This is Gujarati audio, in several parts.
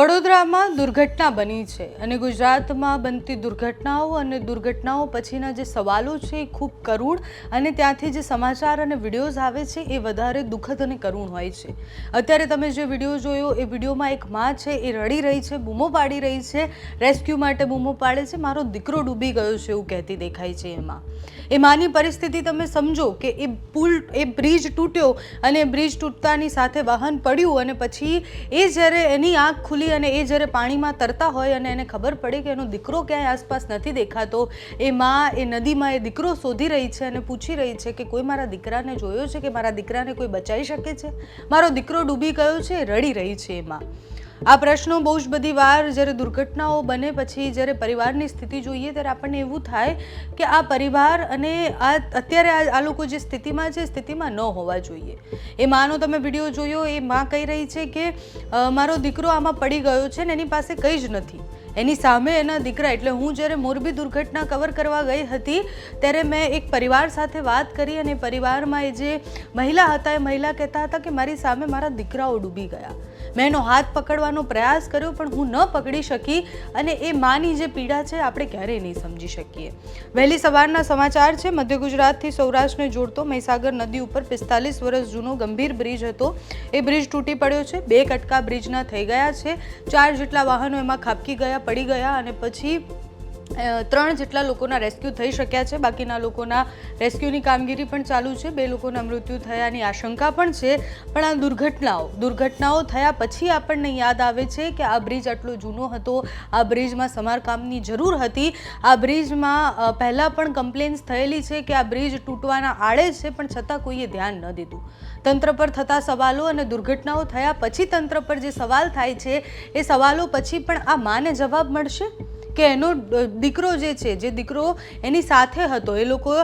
વડોદરામાં દુર્ઘટના બની છે અને ગુજરાતમાં બનતી દુર્ઘટનાઓ અને દુર્ઘટનાઓ પછીના જે સવાલો છે એ ખૂબ કરુણ અને ત્યાંથી જે સમાચાર અને વિડીયોઝ આવે છે એ વધારે દુઃખદ અને કરુણ હોય છે. અત્યારે તમે જે વીડિયો જોયો એ વિડીયોમાં એક માં છે, એ રડી રહી છે, બૂમો પાડી રહી છે, રેસ્ક્યુ માટે બૂમો પાડે છે, મારો દીકરો ડૂબી ગયો છે એવું કહેતી દેખાય છે એમાં. એ માની પરિસ્થિતિ તમે સમજો કે એ પુલ, એ બ્રિજ તૂટ્યો અને બ્રિજ તૂટતાની સાથે વાહન પડ્યું અને પછી એ જ્યારે એની આંખ ખુલી અને એ જ્યારે પાણીમાં તરતા હોય અને એને ખબર પડે કે એનો દીકરો ક્યાંય આસપાસ નથી દેખાતો, એ માં એ નદીમાં એ દીકરો શોધી રહી છે અને પૂછી રહી છે કે કોઈ મારા દીકરાને જોયો છે કે મારા દીકરાને કોઈ બચાવી શકે છે? મારો દીકરો ડૂબી ગયો છે, રડી રહી છે એમાં. આ પ્રશ્નો બહુ જ બધી વાર જ્યારે દુર્ઘટનાઓ બને પછી જ્યારે પરિવારની સ્થિતિ જોઈએ ત્યારે આપણને એવું થાય કે આ પરિવાર અને આ અત્યારે આ લોકો જે સ્થિતિમાં છે, સ્થિતિમાં ન હોવા જોઈએ. એ માનો તમે વીડિયો જોયો, એ માં કહી રહી છે કે મારો દીકરો આમાં પડી ગયો છે ને એની પાસે કંઈ જ નથી. એની સામે એના દીકરા, એટલે હું જ્યારે મોરબી દુર્ઘટના કવર કરવા ગઈ હતી, ત્યારે મેં એક પરિવાર સાથે વાત કરી અને પરિવારમાં એ જે મહિલા હતા, એ મહિલા કહેતા હતા કે મારી સામે મારા દીકરાઓ ડૂબી ગયા. મેં એનો હાથ પકડવાનો પ્રયાસ કર્યો, પણ હું ન પકડી શકી અને એ માની જે પીડા છે, આપણે ક્યારેય નહીં સમજી શકીએ. વહેલી સવારના સમાચાર છે, મધ્ય ગુજરાતથી સૌરાષ્ટ્રને જોડતો મહીસાગર નદી ઉપર પિસ્તાલીસ વર્ષ જૂનો ગંભીર બ્રિજ હતો. એ બ્રિજ તૂટી પડ્યો છે, બે કટકા બ્રિજના થઈ ગયા છે, ચાર જેટલા વાહનો એમાં ખાબકી ગયા, પડી ગયા અને પછી ત્રણ જેટલા લોકોના રેસ્ક્યુ થઈ શક્યા છે. બાકીના લોકોના રેસ્ક્યુની કામગીરી પણ ચાલુ છે. બે લોકોના મૃત્યુ થયાની આશંકા પણ છે. પણ આ દુર્ઘટનાઓ દુર્ઘટનાઓ થયા પછી આપણને યાદ આવે છે કે આ બ્રિજ આટલો જૂનો હતો. આ બ્રિજમાં સમારકામની જરૂર હતી. આ બ્રિજમાં પહેલાં પણ કમ્પ્લેન્સ થયેલી છે કે આ બ્રિજ તૂટવાના આડે છે, પણ છતાં કોઈએ ધ્યાન ન દીધું. તંત્ર પર થતા સવાલો અને દુર્ઘટનાઓ થયા પછી તંત્ર પર જે સવાલ થાય છે, એ સવાલો પછી પણ આ માને જવાબ મળશે? કે એનો દીકરો જે છે, જે દીકરો એની સાથે હતો, એ લોકો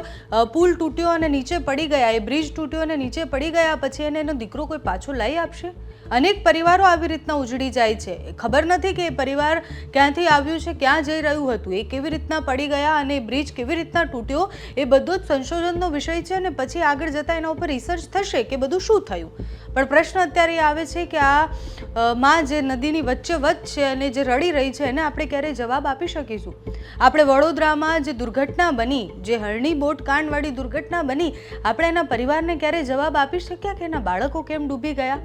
પુલ તૂટ્યો અને નીચે પડી ગયા, એ બ્રિજ તૂટ્યો અને નીચે પડી ગયા, પછી એને એનો દીકરો કોઈ પાછો લઈ આપશે? અનેક પરિવારો આવી રીતના ઉજળી જાય છે. ખબર નથી કે એ પરિવાર ક્યાંથી આવ્યું છે, ક્યાં જઈ રહ્યું હતું, એ કેવી રીતના પડી ગયા અને બ્રિજ કેવી રીતના તૂટ્યો, એ બધો જ સંશોધનનો વિષય છે અને પછી આગળ જતાં એના ઉપર રિસર્ચ થશે કે બધું શું થયું. પણ પ્રશ્ન અત્યારે એ આવે છે કે આ માં જે નદીની વચ્ચે વચ્ચ અને જે રડી રહી છે, એને આપણે ક્યારેય જવાબ આપી શકીશું? આપણે વડોદરામાં જે દુર્ઘટના બની, જે હરણી બોટ કાંડવાળી દુર્ઘટના બની, આપણે એના પરિવારને ક્યારેય જવાબ આપી શક્યા કે એના બાળકો કેમ ડૂબી ગયા?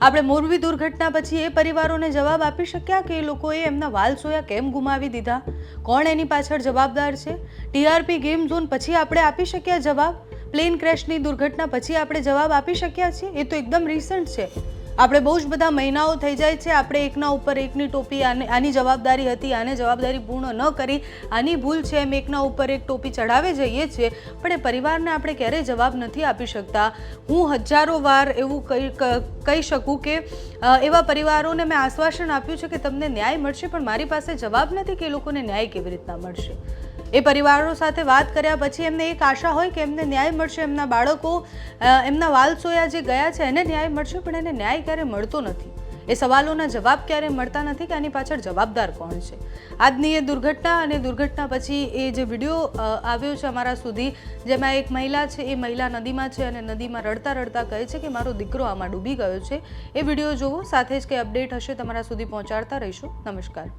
આપણે મોરબી દુર્ઘટના પછી એ પરિવારોને જવાબ આપી શક્યા કે એ લોકોએ એમના વાલ સોયા કેમ ગુમાવી દીધા? કોણ એની પાછળ જવાબદાર છે? ટીઆરપી ગેમ ઝોન પછી આપણે આપી શક્યા જવાબ? પ્લેન ક્રેશની દુર્ઘટના પછી આપણે જવાબ આપી શક્યા છીએ? એ તો એકદમ રિસન્ટ છે. આપણે બહુ જ બધા મહિનાઓ થઈ જાય છે. આપણે એકના ઉપર એકની ટોપી આને જવાબદારી હતી, આને જવાબદારી પૂર્ણ ન કરી. આની ભૂલ છે, એમ એકના ઉપર એક ટોપી ચડાવે જઈએ છીએ, પણ એ પરિવારને આપણે ક્યારેય જવાબ નથી આપી શકતા. હું હજારો વાર એવું કહી શકું કે એવા પરિવારોને મેં આશ્વાસન આપ્યું છે કે તમને ન્યાય મળશે, પણ મારી પાસે જવાબ નથી કે એ લોકોને ન્યાય કેવી રીતના મળશે. એ પરિવારો સાથે વાત કર્યા પછી એમને એક આશા હોય કે એમને ન્યાય મળશે. એમના બાળકો એમના વાલસોયા જે ગયા છે, એને ન્યાય મળશે, પણ એને ન્યાય ક્યારે મળતો નથી? એ સવાલોના જવાબ ક્યારે મળતા નથી કે આની પાછળ જવાબદાર કોણ છે? આજની એ દુર્ઘટના અને દુર્ઘટના પછી એ જે વીડિયો આવ્યો છે અમારા સુધી, જેમાં એક મહિલા છે, એ મહિલા નદીમાં છે અને નદીમાં રડતા રડતા કહે છે કે મારો દીકરો આમાં ડૂબી ગયો છે. એ વીડિયો જોવો, સાથે જ કંઈ અપડેટ હશે તમારા સુધી પહોંચાડતા રહીશું. નમસ્કાર.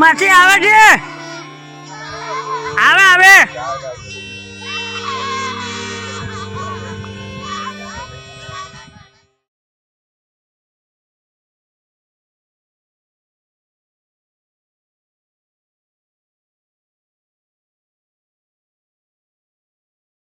માસી આવે છે? આવે આવે.